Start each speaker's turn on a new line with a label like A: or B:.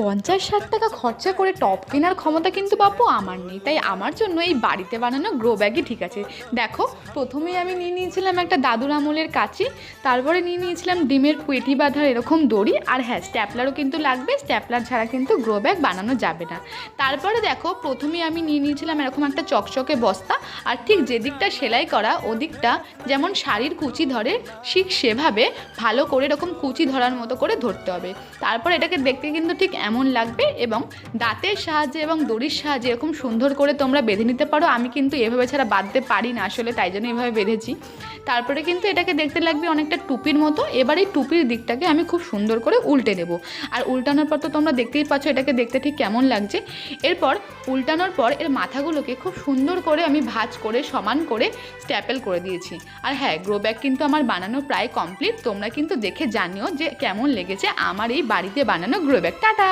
A: পঞ্চাশ ষাট টাকা খরচা করে টপ কেনার ক্ষমতা কিন্তু বাপু আমার নেই। তাই আমার জন্য এই বাড়িতে বানানো গ্রো ব্যাগই ঠিক আছে। দেখো, প্রথমেই আমি নিয়ে নিয়েছিলাম একটা দাদুর আমলের কাঁচি, তারপরে নিয়ে নিয়েছিলাম ডিমের পেটি বাঁধার এরকম দড়ি, আর হ্যাঁ স্ট্যাপলারও কিন্তু লাগবে স্ট্যাপলার ছাড়া কিন্তু গ্রো ব্যাগ বানানো যাবে না। তারপরে দেখো, প্রথমেই আমি নিয়ে নিয়েছিলাম এরকম একটা চকচকে বস্তা, আর ঠিক যেদিকটা সেলাই করা, ওদিকটা যেমন শাড়ির কুচি ধরে, ঠিক সেভাবে ভালো করে এরকম কুচি ধরার মতো করে ধরতে হবে। তারপর এটাকে দেখতে কিন্তু ঠিক এমন লাগবে এবং দাঁতের সাহায্যে এবং দড়ির সাহায্যে এরকম সুন্দর করে তোমরা বেঁধে নিতে পারো। আমি কিন্তু এভাবে ছাড়া বাঁধতে পারি না আসলে, তাই জন্য এভাবে বেঁধেছি। তারপরে কিন্তু এটাকে দেখতে লাগবে অনেকটা টুপির মতো। এবার এই টুপির দিকটাকে আমি খুব সুন্দর করে উল্টে দেব। আর উল্টানোর পর তো তোমরা দেখতেই পাচ্ছ এটাকে দেখতে ঠিক কেমন লাগছে। এরপর উল্টানোর পর এর মাথাগুলোকে খুব সুন্দর করে আমি ভাঁজ করে, সমান করে স্ট্যাপেল করে দিয়েছি। আর হ্যাঁ গ্রো ব্যাগ কিন্তু আমার বানানো প্রায় কমপ্লিট তোমরা কিন্তু দেখে জানিও যে কেমন লেগেছে আমার এই বাড়িতে বানানো গ্রো ব্যাগ টাটা!